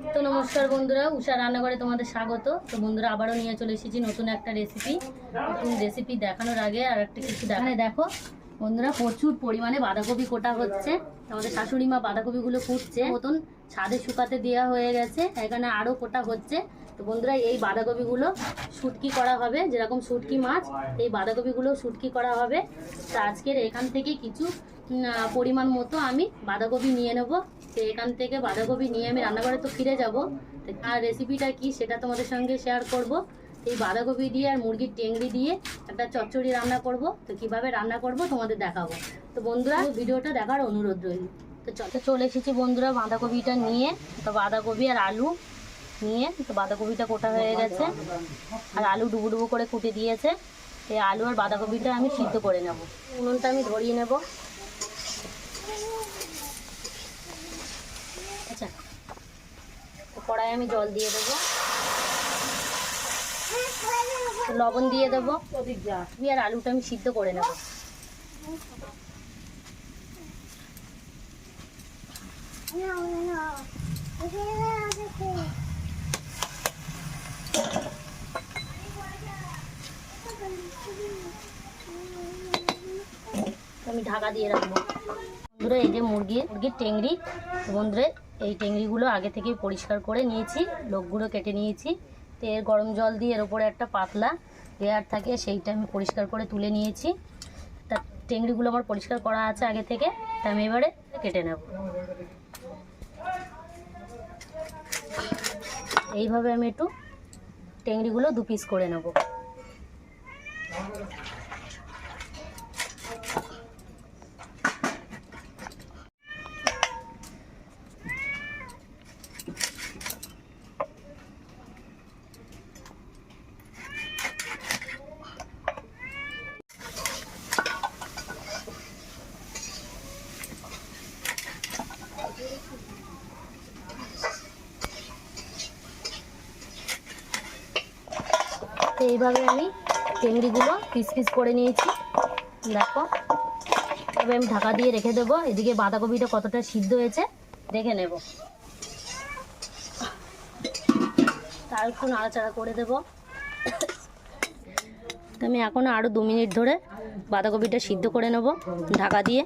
তো নমস্কার বন্ধুরা, উষা রান্নাঘরে তোমাদের স্বাগত। তো বন্ধুরা, আবারও নিয়ে চলে এসেছি নতুন একটা রেসিপি নতুন রেসিপি দেখানোর আগে আর একটা কিছু দেখায় দেখো, বন্ধুরা, প্রচুর পরিমাণে বাঁধাকপি কোটা হচ্ছে। আমাদের শাশুড়ি মা বাঁধাকপিগুলো কুটছে। মতন ছাদে শুকাতে দেওয়া হয়ে গেছে। এখানে আরও কোটা হচ্ছে। তো বন্ধুরা, এই বাঁধাকপিগুলো শুটকি করা হবে, যেরকম শুটকি মাছ, এই বাঁধাকপিগুলো শুটকি করা হবে। তো আজকের এখান থেকে কিছু পরিমাণ মতো আমি বাঁধাকপি নিয়ে নেব। তো এখান থেকে বাঁধাকপি নিয়ে আমি রান্নাঘরে তো ফিরে যাব। আর রেসিপিটা কি সেটা তোমাদের সঙ্গে শেয়ার করব। এই বাঁধাকপি দিয়ে আর মুরগির টেংরি দিয়ে একটা চচ্চড়ি রান্না করব। তো কীভাবে রান্না করব তোমাদের দেখাবো। তো বন্ধুরা, ভিডিওটা দেখার অনুরোধ রইল। তো চলে এসেছি বন্ধুরা বাঁধাকপিটা নিয়ে, তো বাঁধাকপি আর আলু নিয়ে, তো বাঁধাকপিটা কোটা হয়ে গেছে। আর আলু ডুবো ডুবো করে কুটে দিয়েছে। এই আলু আর বাঁধাকপিটা আমি সিদ্ধ করে নেব। উনুনটা আমি ধরিয়ে নেব আচ্ছা তো কড়াই আমি জল দিয়ে দেবো। লবণ দিয়ে দেবো। আর আলুটা আমি সিদ্ধ করে নেব। আমি ঢাকা দিয়ে রাখব। বন্ধুরা, এই যে মুরগি, মুরগির টেংরি বন্ধুরা এই টেংরিগুলো আগে থেকেই পরিষ্কার করে নিয়েছি, লোকগুলো কেটে নিয়েছি। তো এর গরম জল দিয়ে এর উপরে একটা পাতলা লেয়ার থাকে, সেইটা আমি পরিষ্কার করে তুলে নিয়েছি। তা টেংরিগুলো আমার পরিষ্কার করা আছে আগে থেকে, তা আমি এবারে কেটে নেব। এইভাবে আমি একটু টেংরিগুলো দু পিস করে নেব। তো এইভাবে আমি টেংরিগুলো পিস পিস করে নিয়েছি। দেখো তবে আমি ঢাকা দিয়ে রেখে দেবো। এদিকে বাঁধাকপিটা কতটা সিদ্ধ হয়েছে, দেখে নেব। তার একটু নাড়াচাড়া করে দেবো। আমি এখন আরও দু মিনিট ধরে বাঁধাকপিটা সিদ্ধ করে নেব ঢাকা দিয়ে।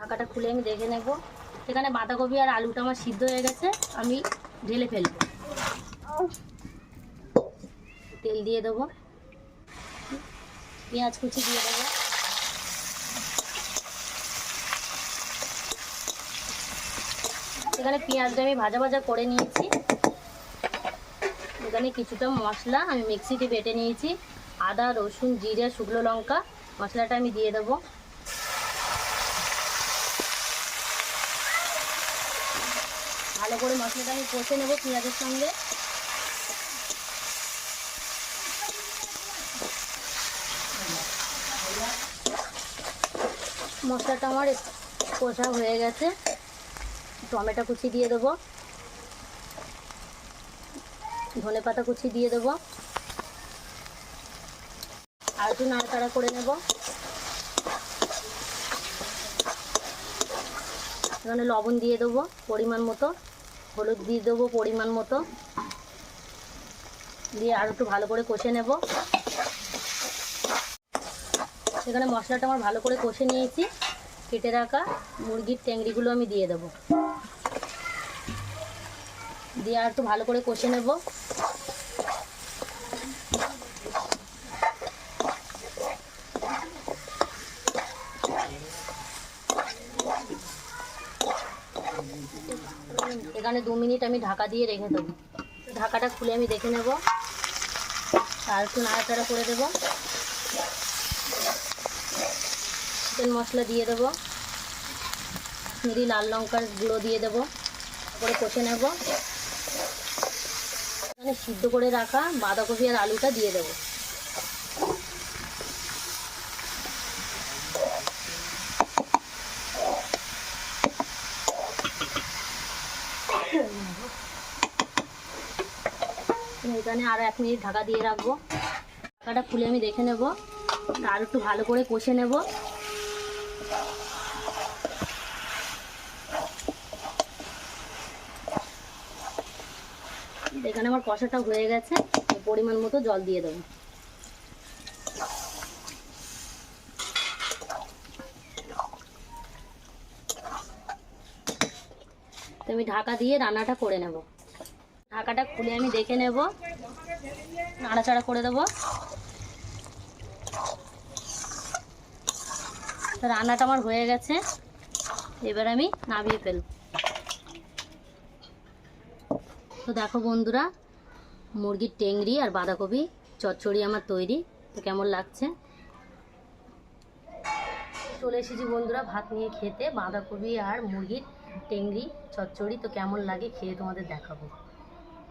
ঢাকাটা খুলে আমি দেখে নেব। এখানে বাঁধাকপি আর আলুটা আমার সিদ্ধ হয়ে গেছে, আমি ঢেলে ফেলব। তেল দিয়ে দেবো। পেঁয়াজ কুচি দিয়ে দেবো। এখানে পেঁয়াজটা আমি ভাজা ভাজা করে নিয়েছি। এখানে কিছুটা মশলা আমি মিক্সিতে বেটে নিয়েছি। আদা, রসুন, জিরে, শুকনো লঙ্কা, মশলাটা আমি দিয়ে দেবো। করে মশলাটা আমি কষে নেব পেঁয়াজের সঙ্গে। মশলাটা আমার কষা হয়ে গেছে। টমেটো কুচি দিয়ে দেবো। ধনে পাতা কুচি দিয়ে দেবো। আর একটু নাড়াচাড়া করে নেব। এখানে লবণ দিয়ে দেবো পরিমাণ মতো। হলুদ দিয়ে দেবো পরিমাণ মতো। দিয়ে আর একটু ভালো করে কষে নেব। সেখানে মশলাটা আমার ভালো করে কষে নিয়েছি। কেটে রাখা মুরগির ট্যাংরিগুলো আমি দিয়ে দেবো। দিয়ে আর একটু ভালো করে কষে নেব। এখানে দু মিনিট আমি ঢাকা দিয়ে রেখে দেবো। ঢাকাটা খুলে আমি দেখে নেব। আর একটু নাড়াচাড়া করে দেবো। চিকেন মশলা দিয়ে দেবো। মিরি লাল লঙ্কার গুঁড়ো দিয়ে দেবো। তারপরে কষে নেব। এখানে সিদ্ধ করে রাখা বাঁধাকপি আর আলুটা দিয়ে দেবো। এখানে আর এক মিনিট ঢাকা দিয়ে রাখব। ঢাকাটা খুলে আমি দেখে নেব। আর একটু ভালো করে কষে নেব। এখানে আমার কষাটা হয়ে গেছে। পরিমাণ মতো জল দিয়ে দেবো। তো আমি ঢাকা দিয়ে রান্নাটা করে নেব। ঢাকাটা খুলে আমি দেখে নেব। নাড়াচাড়া করে দেবো। রান্নাটা আমার হয়ে গেছে। এবার আমি নামিয়ে ফেলব। তো দেখো বন্ধুরা, মুরগির টেংরি আর বাঁধাকপি চচ্চড়ি আমার তৈরি। তো কেমন লাগছে? চলে এসেছি বন্ধুরা ভাত নিয়ে খেতে। বাঁধাকপি আর মুরগির টেংরি চচ্চড়ি তো কেমন লাগে খেয়ে তোমাদের দেখাবো।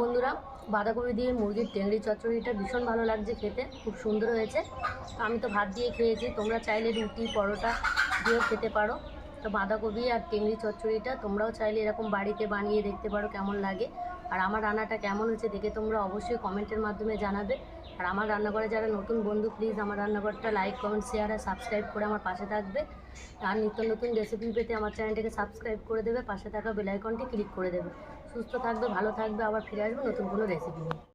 বন্ধুরা, বাঁধাকপি দিয়ে মুরগির টেংরি চচ্চড়িটা ভীষণ ভালো লাগছে খেতে, খুব সুন্দর হয়েছে। আমি তো ভাত দিয়ে খেয়েছি, তোমরা চাইলে রুটি, পরোটা দিয়েও খেতে পারো। তো বাঁধাকপি আর টেংরি চচ্চড়িটা তোমরাও চাইলে এরকম বাড়িতে বানিয়ে দেখতে পারো কেমন লাগে। আর আমার রান্নাটা কেমন হয়েছে দেখে তোমরা অবশ্যই কমেন্টের মাধ্যমে জানাবে। আর আমার রান্নাঘরে যারা নতুন বন্ধু প্লিজ আমার রান্নাঘরটা লাইক কমেন্ট শেয়ার আর সাবস্ক্রাইব করে আমার পাশে থাকবে। আর নিত্য নতুন রেসিপি পেতে আমার চ্যানেলটাকে সাবস্ক্রাইব করে দেবে, পাশে থাকা বেলাইকনটি ক্লিক করে দেবে। সুস্থ থাকবে ভালো থাকবে আবার ফিরে আসবে নতুন কোনো রেসিপি নিয়ে।